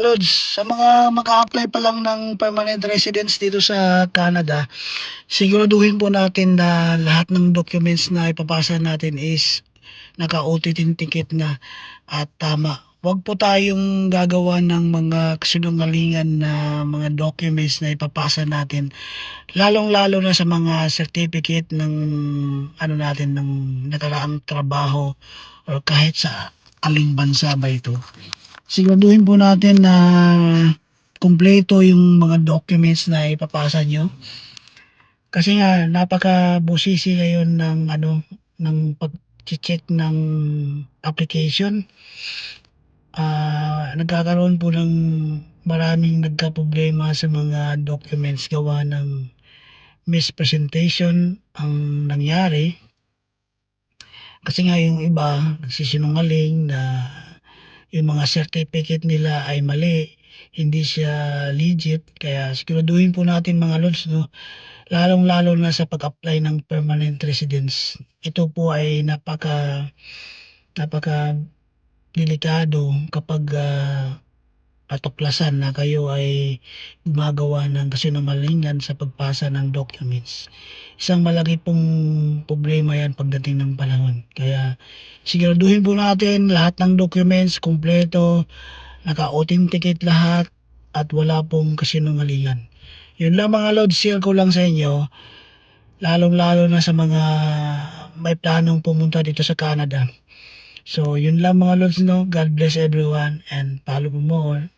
Lods, sa mga mag-a-apply pa lang ng permanent residence dito sa Canada, siguraduhin po natin na lahat ng documents na ipapasa natin is naka-authenticate na at tama. Huwag po tayong gagawa ng mga kasinungalingan na mga documents na ipapasa natin. Lalong-lalo na sa mga certificate ng ano natin ng nakaraang trabaho or kahit sa aling bansa ba ito siguraduhin po natin na kumpleto yung mga documents na ipapasa nyo. Kasi nga, napaka-busisi ngayon ng ano, ng pag-check ng application. Ah, nagkakaroon po ng maraming nagka-problema sa mga documents gawa ng mispresentation ang nangyari. Kasi nga yung iba nagsisinungaling na yung mga certificate nila ay mali, hindi siya legit. Kaya siguraduhin po natin mga lods, no, lalong-lalo na sa pag-apply ng permanent residence. Ito po ay napaka napaka delikado kapag ah, matuklasan na kayo ay gumagawa ng kasinungalingan sa pagpasa ng documents. Isang malaki pong problema yan pagdating ng panahon. Kaya siguraduhin po natin lahat ng documents kumpleto, naka-authenticate lahat at wala pong kasinungalingan. Yun lang mga load, share ko lang sa inyo. Lalong-lalo na sa mga may planong pumunta dito sa Canada. So, yun lang mga lods, no? God bless everyone and follow for more.